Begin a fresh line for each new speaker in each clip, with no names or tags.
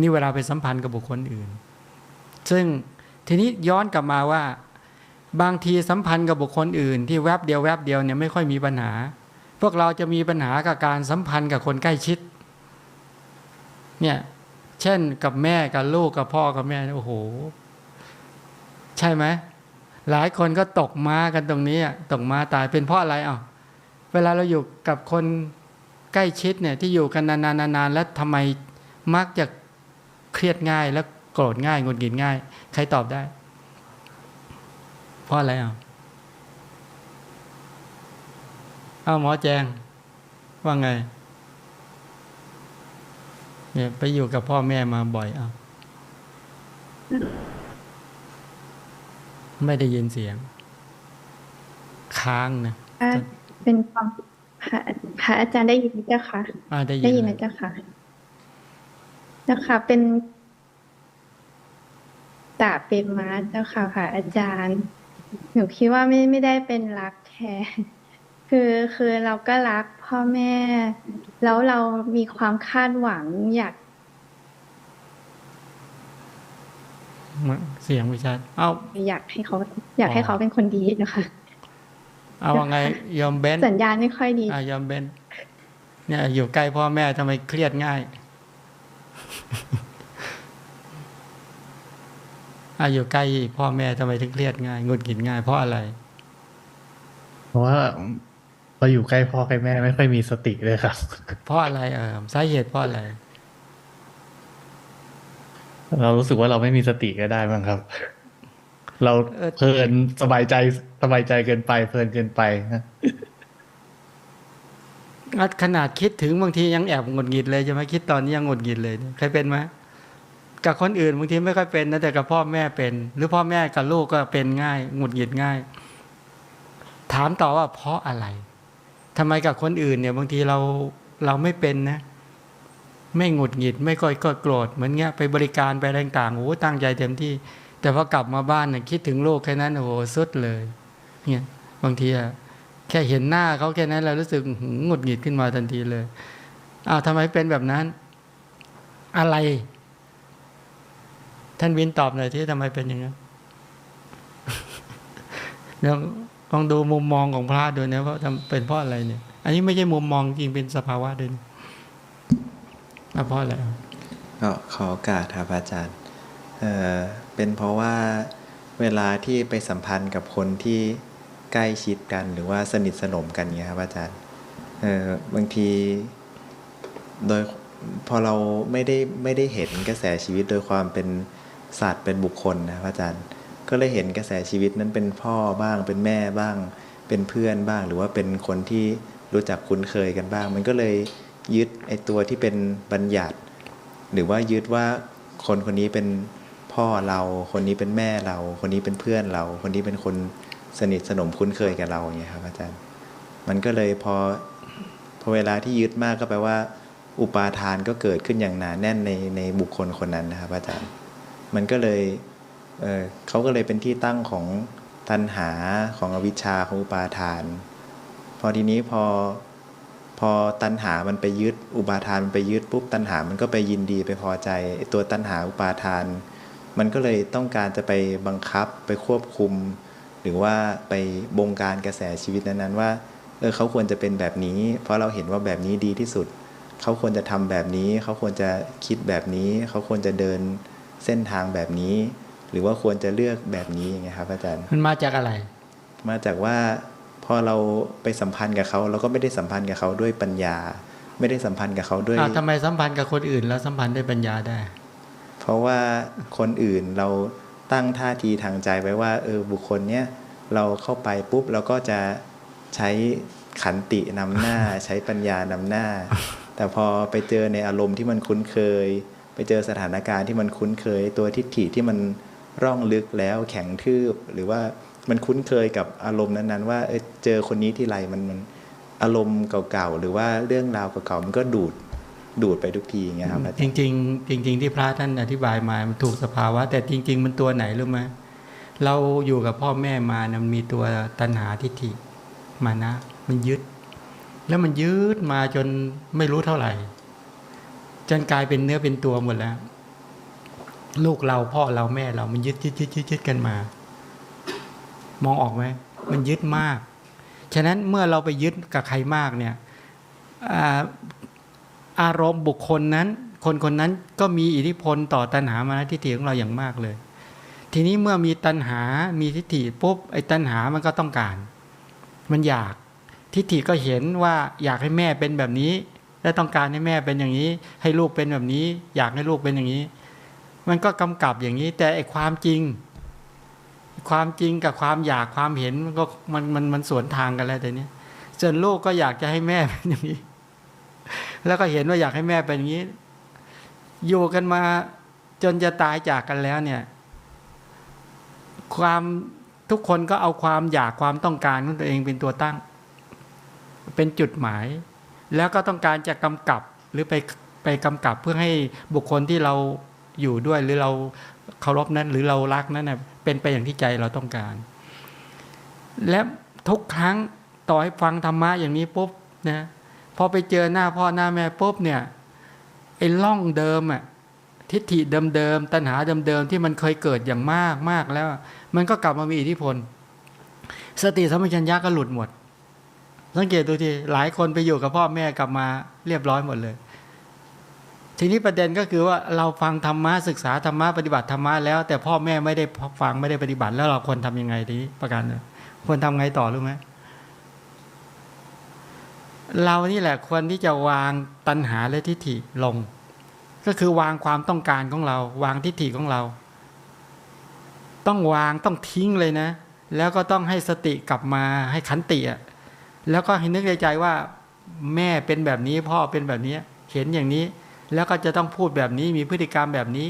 นี่เวลาไปสัมพันธ์กับบุคคลอื่น ซึ่งทีนี้ย้อนกลับมาว่า บางทีสัมพันธ์กับบุคคลอื่น ที่แวบเดียวแวบเดียวเนี่ยไม่ค่อยมีปัญหา พวกเราจะมีปัญหากับการสัมพันธ์กับคนใกล้ชิด เนี่ย เช่นกับแม่กับลูกกับพ่อกับแม่โอ้โห ใช่ไหมหลายคนก็ตกม้ากันตรงนี้ตกม้าตายเป็นเพราะอะไรอะเวลาเราอยู่กับคนใกล้ชิดเนี่ยที่อยู่กันนานๆๆแล้วทำไมมักจะ เครียดง่าย แล้วโกรธง่ายหงุดหงิดง่าย ใครตอบได้ เพราะอะไรอะเอาหมอแจง ว่าไงเนี่ยไปอยู่กับพ่อแม่มาบ่อยอะไม่ได้ยินเสียง ค้างนะ
ถ้าเป็นความพระพระอาจารย์ได้ยินไหมเจ้าคะ
อ่าได้ยิน
ได้ยินไหม
แล้ว
เจ้าค่ะ เจ้าค่ะเป็นตาเป็นมาเจ้าค่ะพระอาจารย์ หนูคิดว่าไม่ไม่ได้เป็นรักแท้คือคือเราก็รักพ่อแม่ แล้วเรามีความคาดหวังอยาก
เสียงไม่ชัดเอา
อยากให้เขา อยากให้
อ๋อ
เขาเป็นคนดีนะคะ
เอาว่าไงยอมเบน
สัญญาณไม่ค่อยดี
อ่ายอมเบนเนี่ยอยู่ใกล้พ่อแม่ทำไมเครียดง่าย อ่าอยู่ใกล้พ่อแม่ทำไมถึงเครียดง่ายหงุดหงิดง่ายเพราะอะไร
เพราะว่าพออยู่ใกล้พ่อใกล้แม่ไม่ค่อยมีสติเลยครับ
เพราะอะไรเออสาเหตุเพราะอะไร
เรารู้สึกว่าเราไม่มีสติก็ได้บ้างครับ เรา
เออ
เพลินสบายใจสบายใจเกินไป เพลินเกินไปนะ
อะ ขนาดคิดถึงบางทียังแอบหงุดหงิดเลยใช่ไหมคิดตอนนี้ยังหงุดหงิดเลยเนี่ยเคยเป็นไหมกับคนอื่นบางทีไม่ค่อยเป็นนะแต่กับพ่อแม่เป็น หรือพ่อแม่กับลูกก็เป็นง่ายหงุดหงิดง่าย ถามต่อว่าเพราะอะไรทำไมกับคนอื่นเนี่ยบางทีเราเราไม่เป็นนะ ไม่หงุดหงิดไม่ค่อยก็โกรธเหมือนเงี้ยไปบริการไปอะไรต่างๆโอ้ตั้งใจเต็มที่ แต่พอกลับมาบ้านเนี่ยคิดถึงลูกแค่นั้นโอ้โหสุดเลยเนี่ยบางทีอะ แค่เห็นหน้าเขาแค่นั้นเรารู้สึกหงุดหงิดขึ้นมาทันทีเลยอ้าวทำไมเป็นแบบนั้น อะไร ท่านวินตอบหน่อยที่ทำไมเป็นอย่างนั้นเดี๋ยวลองดูมุมมองของพระดูนะว่าทำเป็นเพราะอะไรเนี่ย อันนี้ไม่ใช่มุมมองจริงเป็นสภาวะด้วยนะเพราะอะไร
ก็ขอโอกาสครับอาจารย์เอ่อเป็นเพราะว่าเวลาที่ไปสัมพันธ์กับคนที่ ใกล้ชิดกันหรือว่าสนิทสนมกันเงี้ยครับอาจารย์เออบางที โดยพอเราไม่ได้ไม่ได้เห็นกระแสชีวิตโดยความเป็นสัตว์เป็นบุคคลนะครับอาจารย์ ก็เลยเห็นกระแสชีวิตนั้นเป็นพ่อบ้าง เป็นแม่บ้าง เป็นเพื่อนบ้าง หรือว่าเป็นคนที่รู้จักคุ้นเคยกันบ้าง มันก็เลยยึดไอตัวที่เป็นบัญญัติ หรือว่ายึดว่าคนคนนี้เป็นพ่อเรา คนนี้เป็นแม่เรา คนนี้เป็นเพื่อนเรา คนนี้เป็นคน สนิทสนมคุ้นเคยกับเราอย่างเงี้ยครับอาจารย์ มันก็เลยพอพอเวลาที่ยึดมากก็แปลว่า อุปาทานก็เกิดขึ้นอย่างหนาแน่นในในบุคคลคนนั้นนะครับ อาจารย์ มันก็เลยเออเขาก็เลยเป็นที่ตั้งของตัณหาของอวิชชาของอุปาทาน พอทีนี้พอพอตัณหามันไปยึดอุปาทานมันไปยึดปุ๊บตัณหามันก็ไปยินดีไปพอใจตัวตัณหาอุปาทาน มันก็เลยต้องการจะไปบังคับไปควบคุม หรือว่าไปบงการกระแสชีวิตนั้นๆว่าเออเขาควรจะเป็นแบบนี้ เพราะเราเห็นว่าแบบนี้ดีที่สุด เขาควรจะทำแบบนี้ เขาควรจะคิดแบบนี้ เขาควรจะเดินเส้นทางแบบนี้ หรือว่าควรจะเลือกแบบนี้อย่างเงี้ยครับ อาจารย์
มันมาจากอะไร
มาจากว่าพอเราไปสัมพันธ์กับเขาเราก็ไม่ได้สัมพันธ์กับเขาด้วยปัญญา ไม่ได้สัมพันธ์กับเขาด้วย
อ้าวทำไมสัมพันธ์กับคนอื่น แล้วสัมพันธ์ด้วยปัญญาได้
เพราะว่าคนอื่นเราตั้งท่าทีทางใจไว้ว่า เออบุคคลเนี้ย เราเข้าไปปุ๊บเราก็จะใช้ขันตินำหน้า ใช้ปัญญานำหน้า แต่พอไปเจอในอารมณ์ที่มันคุ้นเคย ไปเจอสถานการณ์ที่มันคุ้นเคย ตัวทิฏฐิที่มันร่องลึกแล้วแข็งทืบหรือว่ามันคุ้นเคยกับอารมณ์นั้นๆ ว่าเออเจอคนนี้ที่ไรมันมันอารมณ์เก่าๆหรือว่าเรื่องราวเก่าๆมันก็ดูดดูดไปทุกทีอย่างเงี้ยครับอาจารย์
จริงๆจริง ๆ ที่พระท่านอธิบายมามันถูกสภาวะ แต่จริง ๆ มันตัวไหนรู้ไหม เราอยู่กับพ่อแม่มานะมันมีตัวตัณหาทิฏฐิมานะ มันยึด แล้วมันยึดมาจนไม่รู้เท่าไหร่ จนกลายเป็นเนื้อเป็นตัวหมดแล้ว ลูกเราพ่อเราแม่เรามันยึดยึดยึดยึดยึดกันมา มองออกไหมมันยึดมาก ฉะนั้นเมื่อเราไปยึดกับใครมากเนี่ยอ่าอารมณ์บุคคลนั้น คนคนนั้นก็มีอิทธิพลต่อตัณหามานะทิฏฐิของเราอย่างมากเลย ทีนี้เมื่อมีตัณหา มีทิฏฐิปุ๊บไอ้ตัณหามันก็ต้องการ มันอยาก ทิฏฐิก็เห็นว่าอยากให้แม่เป็นแบบนี้ และต้องการให้แม่เป็นอย่างนี้ ให้ลูกเป็นแบบนี้ อยากให้ลูกเป็นอย่างนี้ มันก็กำกับอย่างนี้ แต่ไอ้ความจริง ความจริงกับความอยากความเห็นมันก็มันมันมันสวนทางกันแล้วแต่เนี้ยส่วนลูกก็อยากจะให้แม่เป็นอย่างนี้ แล้วก็เห็นว่าอยากให้แม่เป็นอย่างนี้ อยู่กันมาจนจะตายจากกันแล้วเนี่ย ความทุกคนก็เอาความอยากความต้องการของตัวเองเป็นตัวตั้ง เป็นจุดหมาย แล้วก็ต้องการจะกำกับหรือไปไปกำกับเพื่อให้บุคคลที่เราอยู่ด้วยหรือเราเคารพนั้นหรือเรารักนั้นเป็นไปอย่างที่ใจเราต้องการ และทุกครั้งต่อให้ฟังธรรมะอย่างนี้ปุ๊บนะพอไปเจอหน้าพ่อหน้าแม่ปุ๊บเนี่ยไอ้ล่องเดิมอะ ทิฏฐิเดิมๆตัณหาเดิมๆที่มันเคยเกิดอย่างมากมากแล้ว มันก็กลับมามีอิทธิพล สติสัมปชัญญะก็หลุดหมด สังเกตดูทีหลายคนไปอยู่กับพ่อแม่กลับมาเรียบร้อยหมดเลย ทีนี้ประเด็นก็คือว่าเราฟังธรรมะศึกษาธรรมะปฏิบัติธรรมะแล้ว แต่พ่อแม่ไม่ได้ฟังไม่ได้ปฏิบัติแล้วเราควรทำยังไงทีนี้ประการหนึ่งควรทำไงต่อรู้ไหมเรานี่แหละควรที่จะวางตัณหาและทิฏฐิลง ก็คือวางความต้องการของเรา วางทิฏฐิของเรา ต้องวางต้องทิ้งเลยนะ แล้วก็ต้องให้สติกลับมาให้ขันติอะแล้วก็ให้นึกในใจว่าแม่เป็นแบบนี้พ่อเป็นแบบนี้ เห็นอย่างนี้ แล้วก็จะต้องพูดแบบนี้มีพฤติกรรมแบบนี้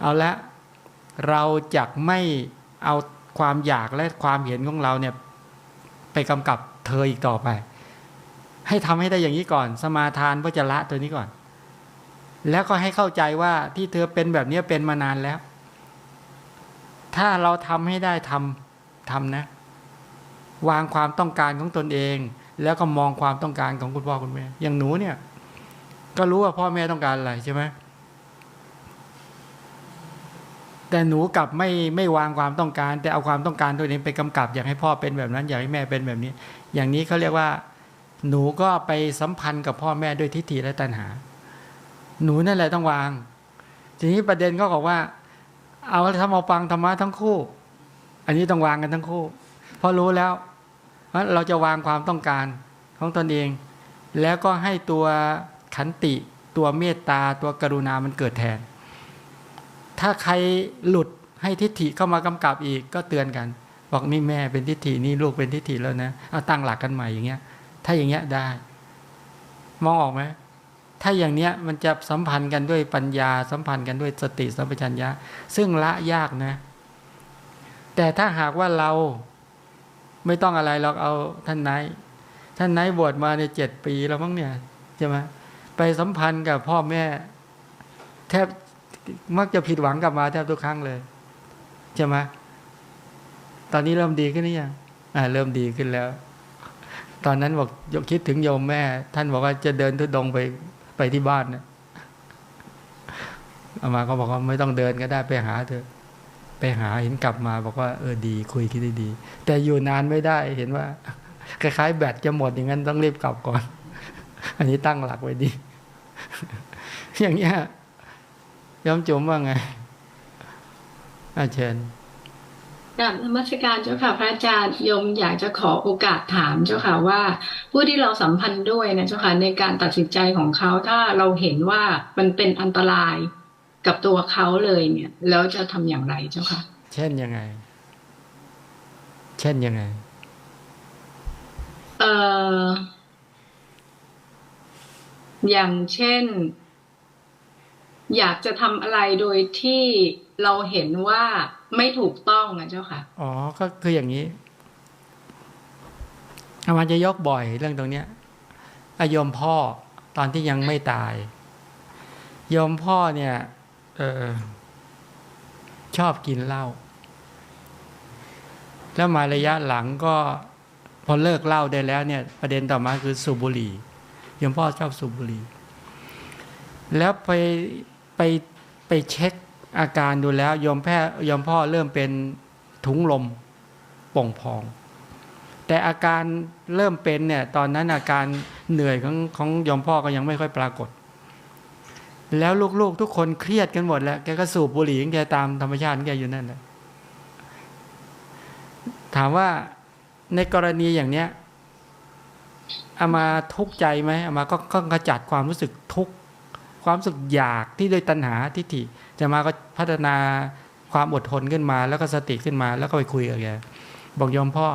เอาละเราจะไม่เอาความอยากและความเห็นของเราเนี่ยไปกำกับเธออีกต่อไป ให้ทำให้ได้อย่างนี้ก่อน สมาทานเพื่อจะละตัวนี้ก่อน แล้วก็ให้เข้าใจว่าที่เธอเป็นแบบนี้เป็นมานานแล้ว ถ้าเราทำให้ได้ทำทำนะ วางความต้องการของตนเอง แล้วก็มองความต้องการของคุณพ่อคุณแม่ อย่างหนูเนี่ย ก็รู้ว่าพ่อแม่ต้องการอะไรใช่ไหมแต่หนูกลับไม่ไม่วางความต้องการ แต่เอาความต้องการตัวเองไปกำกับ อยากให้พ่อเป็นแบบนั้น อยากให้แม่เป็นแบบนี้ อย่างนี้เขาเรียกว่า หนูก็ไปสัมพันธ์กับพ่อแม่ด้วยทิฏฐิและตัณหา หนูนั่นแหละต้องวาง ทีนี้ประเด็นก็บอกว่า เอาถ้ามาฟังธรรมะทั้งคู่ อันนี้ต้องวางกันทั้งคู่ เพราะรู้แล้วว่าเราจะวางความต้องการของตนเอง แล้วก็ให้ตัวขันติตัวเมตตาตัวกรุณามันเกิดแทน ถ้าใครหลุดให้ทิฏฐิเข้ามากำกับอีกก็เตือนกัน บอกนี่แม่เป็นทิฏฐินี่ลูกเป็นทิฏฐิแล้วนะเอาตั้งหลักกันใหม่อย่างเงี้ย ถ้าอย่างเงี้ยได้ มองออกไหม ถ้าอย่างเนี้ยมันจะสัมพันธ์กันด้วยปัญญา สัมพันธ์กันด้วยสติสัมปชัญญะ ซึ่งละยากนะ แต่ถ้าหากว่าเราไม่ต้องอะไรหรอกเอาท่านนายท่านนายบวชมาในเจ็ดปีแล้วมั้งเนี่ยใช่ไหมไปสัมพันธ์กับพ่อแม่ แทบมักจะผิดหวังกลับมาแทบทุกครั้งเลยใช่ไหมตอนนี้เริ่มดีขึ้นหรือยังอ่าเริ่มดีขึ้นแล้ว ตอนนั้นบอกยกคิดถึงโยมแม่ ท่านบอกว่าจะเดินทุดงไป ไปที่บ้านเนี่ยอามาก็บอกว่าไม่ต้องเดินก็ได้ไปหาเถอะไปหาเห็นกลับมาบอกว่าเออดีคุยคิดได้ดี แต่อยู่นานไม่ได้เห็นว่า คล้ายๆ แบตจะหมดอย่างนั้นต้องรีบกลับก่อน อันนี้ตั้งหลักไว้ดี อย่างเงี้ยย้อมจุ๋มว่าไงอาเชิญ
กราบนมัสการเจ้าค่ะ พระอาจารย์โยมอยากจะขอโอกาสถามเจ้าค่ะว่า ผู้ที่เราสัมพันธ์ด้วยนะเจ้าค่ะในการตัดสินใจของเขาถ้าเราเห็นว่ามันเป็นอันตรายกับตัวเขาเลยเนี่ย แล้วจะทำอย่างไรเจ้าค่ะ
เช่นยังไง เช่นยังไง
เอ่ออย่างเช่น อยากจะทำอะไรโดยที่เราเห็นว่า ไม่ถูกต้องนะเจ้าค่ะ
อ๋อ ก็คืออย่างนี้อามาจะยกบ่อยเรื่องตรงเนี้ยอายมพ่อตอนที่ยังไม่ตายยมพ่อเนี่ยเออชอบกินเหล้าแล้วมาระยะหลังก็พอเลิกเหล้าได้แล้วเนี่ย ประเด็นต่อมาคือสูบบุหรี่ยมพ่อชอบสูบบุหรี่ แล้วไปไปไปเช็ค อาการดูแล้วโยมแพทย์ยมพ่อเริ่มเป็นถุงลมโป่งพอง แต่อาการเริ่มเป็นเนี่ยตอนนั้นอาการเหนื่อยของของโยมพ่อก็ยังไม่ค่อยปรากฏ แล้วลูกๆทุกคนเครียดกันหมดแล้วแกก็สูบบุหรี่ของแกตามธรรมชาติแกอยู่นั่นแหละถามว่าในกรณีอย่างเนี้ยเอามาทุกข์ใจไหมเอามาก็ก็กระจัดความรู้สึกทุกข์ความรู้สึกอยากที่โดยตัณหาทิฏฐิ จะมาก็พัฒนาความอดทนขึ้นมา แล้วก็สติขึ้นมา แล้วก็ไปคุยกับแกบอกโยมพ่อ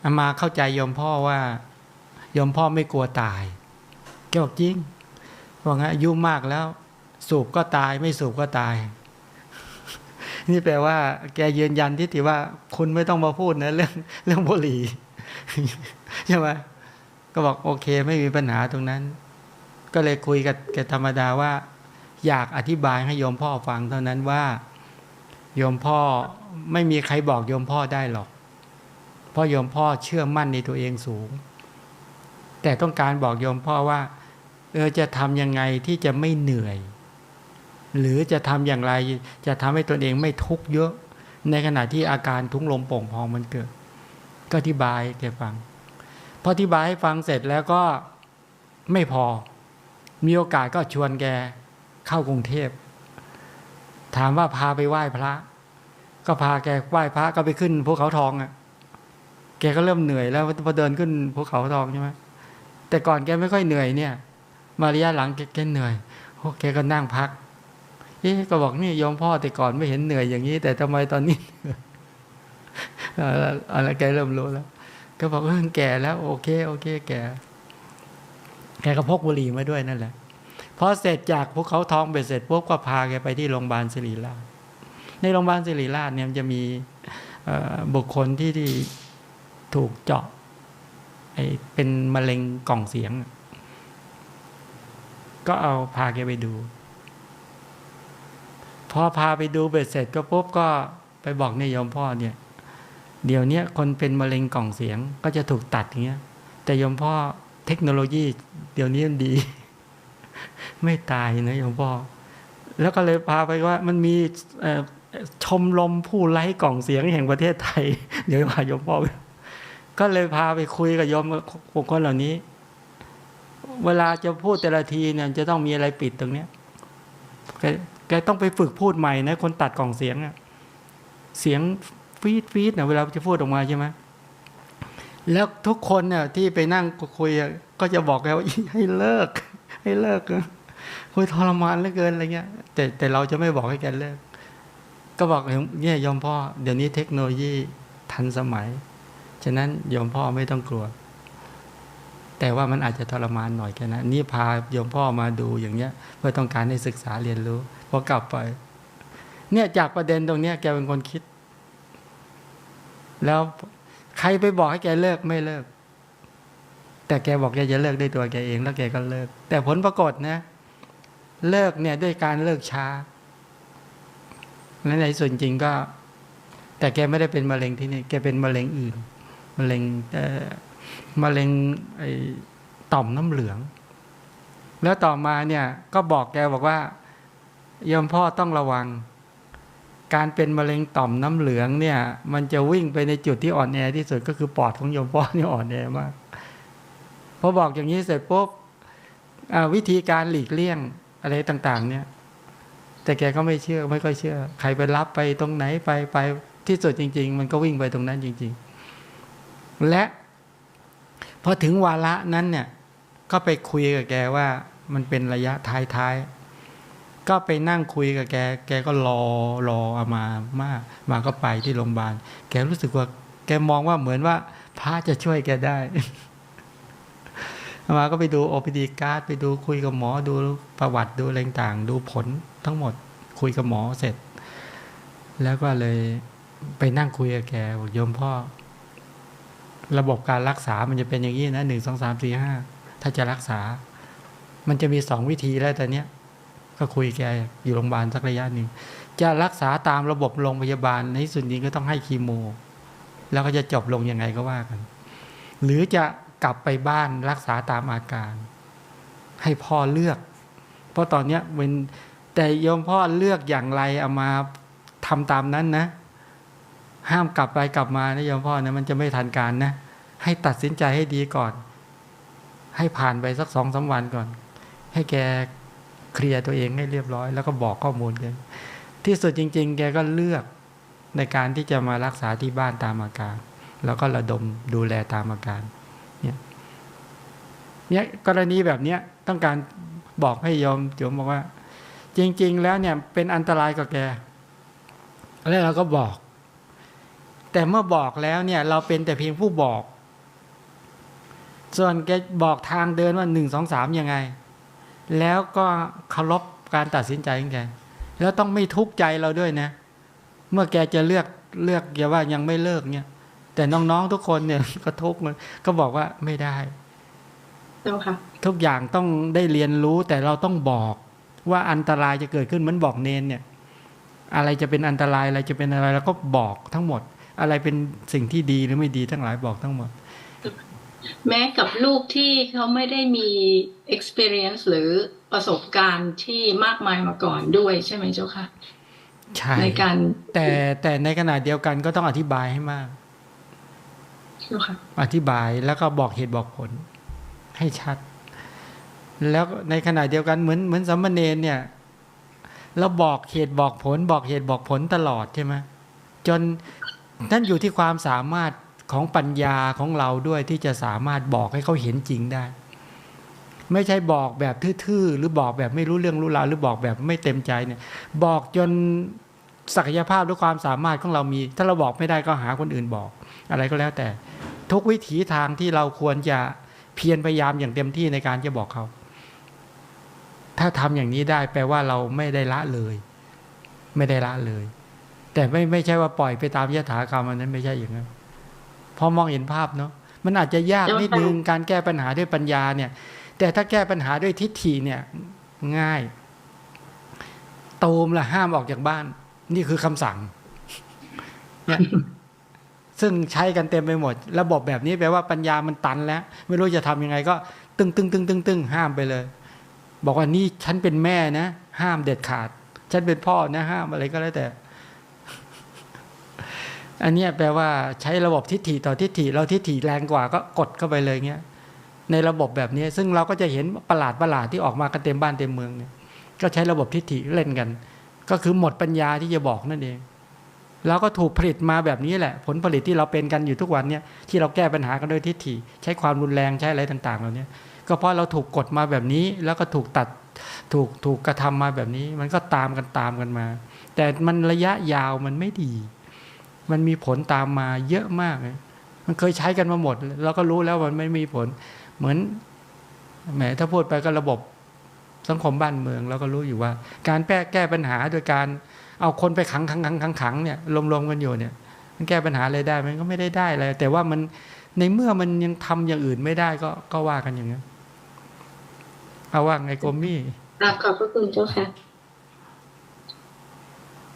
เอามาเข้าใจโยมพ่อว่าโยมพ่อไม่กลัวตายแกบอกจริงบอกงั้นอายุมากแล้ว สูบก็ตายไม่สูบก็ตาย นี่แปลว่า แกยืนยันทิฏฐิว่า คุณไม่ต้องมาพูดนะเรื่องเรื่องบุหรี่ใช่ไหมก็บอกโอเค ไม่มีปัญหาตรงนั้น ก็เลยคุยกับแกธรรมดาว่า อยากอธิบายให้โยมพ่อฟังเท่านั้นว่า โยมพ่อไม่มีใครบอกโยมพ่อได้หรอก เพราะโยมพ่อเชื่อมั่นในตัวเองสูง แต่ต้องการบอกโยมพ่อว่าเออจะทำยังไงที่จะไม่เหนื่อย หรือจะทำอย่างไรจะทำให้ตนเองไม่ทุกข์เยอะ ในขณะที่อาการทุ้งลมโป่งพองมันเกิด ก็อธิบายแกฟังพออธิบายให้ฟังเสร็จแล้วก็ไม่พอ มีโอกาสก็ชวนแกเข้ากรุงเทพ ถามว่าพาไปไหว้พระ ก็พาแกไหว้พระก็ไปขึ้นภูเขาทองอะ่ะ แกก็เริ่มเหนื่อยแล้วพอเดินขึ้นภูเขาทองใช่ไหมแต่ก่อนแกไม่ค่อยเหนื่อยเนี่ย มาระยะหลังแกแกเหนื่อยโอ้แกก็นั่งพักเอ๊ะก็บอกนี่โยมพ่อแต่ก่อนไม่เห็นเหนื่อยอย่างนี้ แต่ทำไมตอนนี้อะไรแกเริ่มรู้แล้ว ก็บอกเออแก่แล้ว โอเค โอเค แก่ แกก็พกบุหรี่มาด้วยนั่นแหละพอเสร็จจากภูเขาทองเบ็ดเสร็จปุ๊บก็พาแกไปที่โรงพยาบาลศิริราชในโรงพยาบาลศิริราชเนี่ยมันจะมีบุคคลที่ที่ถูกเจาะไอ้เป็นมะเร็งกล่องเสียง ก็เอาพาแกไปดู พอพาไปดูเบ็ดเสร็จก็ปุ๊บก็ไปบอกเนี่ยยมพ่อเนี่ย เดี๋ยวนี้คนเป็นมะเร็งกล่องเสียงก็จะถูกตัดอย่างเงี้ย แต่ยมพ่อ เทคโนโลยี เดี๋ยวนี้มันดี ไม่ตายนะโยมพ่อแล้วก็เลยพาไปว่ามันมีชมรมผู้ไร้กล่องเสียงแห่งประเทศไทย เดี๋ยวพาโยมพ่อก็เลยพาไปคุยกับโยมบุคคลเหล่านี้ เวลาจะพูดแต่ละทีเนี่ยจะต้องมีอะไรปิดตรงเนี้ยแกแกต้องไปฝึกพูดใหม่นะคนตัดกล่องเสียงอะเสียงฟีดฟีดเนะเวลาจะพูดออกมาใช่ไหม แล้วทุกคนเนี่ยที่ไปนั่งคุยก็จะบอกแกว่าให้เลิก ให้เลิกคุยทรมานเหลือเกินอะไรเงี้ย แต่แต่เราจะไม่บอกให้แกเลิก ก็บอกเนี่ยยอมพ่อเดี๋ยวนี้เทคโนโลยีทันสมัย ฉะนั้นยอมพ่อไม่ต้องกลัว แต่ว่ามันอาจจะทรมานหน่อยแค่นั้นนี่พาโยมพ่อมาดูอย่างเงี้ย เพื่อต้องการให้ศึกษาเรียนรู้พอกลับไป เนี่ยจากประเด็นตรงเนี้ยแกเป็นคนคิด แล้ว ใครไปบอกให้แกเลิกไม่เลิก แต่แกบอกแกจะเลิกด้วยตัวแกเองแล้วแกก็เลิก แต่ผลปรากฏนะ เลิกเนี่ยด้วยการเลิกช้าและในส่วนจริงก็ แต่แกไม่ได้เป็นมะเร็งที่นี่แกเป็นมะเร็งอื่นมะเร็งเอ่มะเร็งไอ้ต่อมน้ำเหลือง แล้วต่อมาเนี่ยก็บอกแกบอกว่า ยมพ่อต้องระวัง การเป็นมะเร็งต่อมน้ำเหลืองเนี่ย มันจะวิ่งไปในจุดที่อ่อนแอที่สุดก็คือปอดของโยมพ่อนี่อ่อนแอมากพอบอกอย่างนี้เสร็จปุ๊บวิธีการหลีกเลี่ยงอะไรต่าง ๆ เนี่ย แต่แกก็ไม่เชื่อไม่ค่อยเชื่อ ใครไปรับไปตรงไหนไปไปที่สุดจริง ๆ มันก็วิ่งไปตรงนั้นจริง ๆ และพอถึงวาระนั้นเนี่ย ก็ไปคุยกับแกว่ามันเป็นระยะท้ายๆ ก็ไปนั่งคุยกับแก แกก็รอรอเอามามามาก็ไปที่โรงพยาบาล แกรู้สึกว่า แกมองว่าเหมือนว่าพระจะช่วยแกได้อามาก็ไปดูโอพีดีการ์ดไปดูคุยกับหมอดูประวัติดูอะไรต่างดูผลทั้งหมดคุยกับหมอเสร็จ แล้วก็เลยไปนั่งคุยกับแกบอกโยมพ่อ ระบบการรักษามันจะเป็นอย่างนี้นะหนึ่งสองสามสี่ห้าถ้าจะรักษา มันจะมีสองวิธีแล้วแต่เนี้ย ก็คุยแกอยู่โรงพยาบาลสักระยะหนึ่งจะรักษาตามระบบโรงพยาบาลในที่สุดนี้ก็ต้องให้คีโม แล้วก็จะจบลงยังไงก็ว่ากัน หรือจะกลับไปบ้านรักษาตามอาการ ให้พ่อเลือก เพราะตอนเนี้ยเป็นแต่ยมพ่อเลือกอย่างไรเอามาทำตามนั้นนะ ห้ามกลับไปกลับมานะยมพ่อนะมันจะไม่ทันการนะ ให้ตัดสินใจให้ดีก่อน ให้ผ่านไปสักสองสาวันก่อน ให้แก เคลียร์ตัวเองให้เรียบร้อย แล้วก็บอกข้อมูลแกที่สุดจริง ๆ แกก็เลือกในการที่จะมารักษาที่บ้านตามอาการ แล้วก็ระดมดูแลตามอาการเนี่ยเนี่ยกรณีแบบเนี้ยต้องการบอกให้โยมโยมบอกว่า จริง ๆ แล้วเนี่ยเป็นอันตรายกับแกแล้วเราก็บอก แต่เมื่อบอกแล้วเนี่ย เราเป็นแต่เพียงผู้บอก ส่วนแกบอกทางเดินว่าหนึ่งสองสามยังไง แล้วก็เคารพการตัดสินใจของแกแล้วต้องไม่ทุกข์ใจเราด้วยนะ เมื่อแกจะเลือกเลือกอย่าว่ายังไม่เลิกเนี่ย แต่น้องๆทุกคนเนี่ยก็ทุกข์มันก็บอกว่าไม่ได้
เจ้าค่ะ
ทุกอย่างต้องได้เรียนรู้แต่เราต้องบอกว่าอันตรายจะเกิดขึ้นเหมันบอกเนนเนี่ย อะไรจะเป็นอันตรายอะไรจะเป็นอะไรแล้วก็บอกทั้งหมด อะไรเป็นสิ่งที่ดีหรือไม่ดีทั้งหลายบอกทั้งหมด
แม้กับลูกที่เขาไม่ได้มี experience หรือประสบการณ์ที่มากมายมาก่อนด้วยใช่ไหมเจ้าค่ะ
ใช่
ในการ
แต่แต่ในขณะเดียวกันก็ต้องอธิบายให้มาก
เจ้าค่ะ
อธิบายแล้วก็บอกเหตุบอกผล ให้ชัด แล้วในขณะเดียวกันเหมือนเหมือนสัมมเนนเนี่ยเราบอกเหตุบอกผล บอกเหตุบอกผลตลอดใช่ไหมจนนั่นอยู่ที่ความสามารถ ของปัญญาของเราด้วยที่จะสามารถบอกให้เขาเห็นจริงได้ ไม่ใช่บอกแบบทื่อๆหรือบอกแบบไม่รู้เรื่องรู้ราวหรือบอกแบบไม่เต็มใจเนี่ย บอกจนศักยภาพหรือความสามารถของเรามี ถ้าเราบอกไม่ได้ก็หาคนอื่นบอก อะไรก็แล้วแต่ ทุกวิถีทางที่เราควรจะเพียรพยายามอย่างเต็มที่ในการจะบอกเขา ถ้าทำอย่างนี้ได้แปลว่าเราไม่ได้ละเลย ไม่ได้ละเลย แต่ไม่ไม่ใช่ว่าปล่อยไปตามยถากรรมอันนั้นไม่ใช่อย่างนั้น อมองเห็นภาพเนาะมันอาจจะยากนิดนึงการแก้ปัญหาด้วยปัญญาเนี่ย แต่ถ้าแก้ปัญหาด้วยทิฏฐิเนี่ยง่ายตูมละห้ามออกจากบ้าน นี่คือคำสั่งเนี่ยซึ่งใช้กันเต็มไปหมด ระบบแบบนี้แปลว่าปัญญามันตันแล้ว ไม่รู้จะทำยังไงก็ ตึงตึงตึงตึงตึงห้ามไปเลย บอกว่านี่ฉันเป็นแม่นะ ห้ามเด็ดขาด ฉันเป็นพ่อนะห้ามอะไรก็แล้วแต่ อันนี้แปลว่าใช้ระบบทิฏฐิต่อทิฏฐิเราทิฏฐิแรงกว่าก็กดเข้าไปเลยเงี้ยในระบบแบบนี้ ซึ่งเราก็จะเห็นประหลาดประหลาดที่ออกมากันเต็มบ้านเต็มเมืองเนี่ยก็ใช้ระบบทิฏฐิเล่นกัน ก็คือหมดปัญญาที่จะบอกนั่นเองเราก็ถูกผลิตมาแบบนี้แหละ ผลผลิตที่เราเป็นกันอยู่ทุกวันเนี่ยที่เราแก้ปัญหากันด้วยทิฏฐิ ใช้ความรุนแรงใช้อะไรต่างๆเหล่านี้ก็เพราะเราถูกกดมาแบบนี้ แล้วก็ถูกตัดถูกถูกกระทำมาแบบนี้ มันก็ตามกันตามกันมา แต่มันระยะยาวมันไม่ดี มันมีผลตามมาเยอะมากเลยมันเคยใช้กันมาหมดเราก็รู้แล้วมันไม่มีผล เหมือนแหมถ้าพูดไปก็ระบบสังคมบ้านเมืองเราก็รู้อยู่ว่า การแก้แก้ปัญหาโดยการเอาคนไปขังขังขังขังขังเนี่ยรวมๆกันอยู่เนี่ย มันแก้ปัญหาอะไรได้มันก็ไม่ได้ได้อะไรแต่ว่ามันในเมื่อมันยังทำอย่างอื่นไม่ได้ก็ก็ว่ากันอย่างนี้เอาว่าไงโกมี่
ราบขอบพระคุณเจ้าค่ะ